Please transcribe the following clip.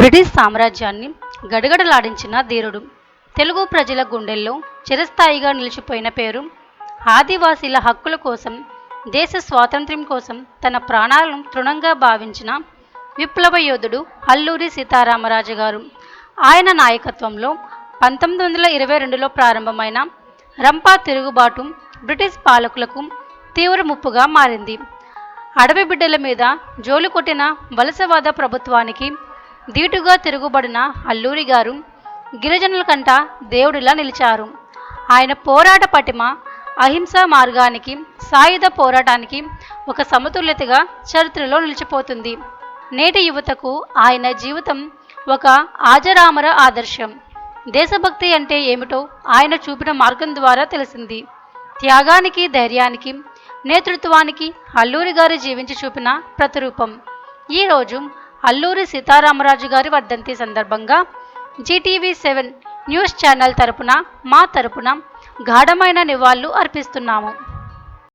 British సామ్రాజ్యాన్ని గడగడలాడించిన ధీరుడు. తెలుగు ప్రజల గుండెల్లో చిరస్థాయిగా నిలిచిపోయిన పేరు ఆదివాసీల హక్కుల కోసం దేశ స్వాతంత్ర్యం కోసం తన ప్రాణాలను తృణంగా భావించిన విప్లవ యోధుడు అల్లూరి సీతారామరాజు గారు. ఆయన నాయకత్వంలో పంతొమ్మిది వందల ఇరవై రెండులో ప్రారంభమైన రంపా తిరుగుబాటు బ్రిటిష్ పాలకులకు తీవ్ర ముప్పుగా మారింది. అడవి బిడ్డల మీద జోలు కొట్టిన వలసవాద ప్రభుత్వానికి ధీటుగా తిరుగుబడిన అల్లూరి గారు గిరిజనుల కంట దేవుడిలా నిలిచారు. ఆయన పోరాట పటిమ అహింసా మార్గానికి సాయుధ పోరాటానికి ఒక సమతుల్యతగా చరిత్రలో నిలిచిపోతుంది. నేటి యువతకు ఆయన జీవితం ఒక ఆజరామర ఆదర్శం. దేశభక్తి అంటే ఏమిటో ఆయన చూపిన మార్గం ద్వారా తెలిసింది. త్యాగానికి ధైర్యానికి నేతృత్వానికి అల్లూరి గారు జీవించి చూపిన ప్రతిరూపం. ఈరోజు అల్లూరి సీతారామరాజు గారి వర్ధంతి సందర్భంగా జీటీవీ సెవెన్ న్యూస్ ఛానల్ తరపున మా తరపున గాఢమైన నివాళులు అర్పిస్తున్నాము.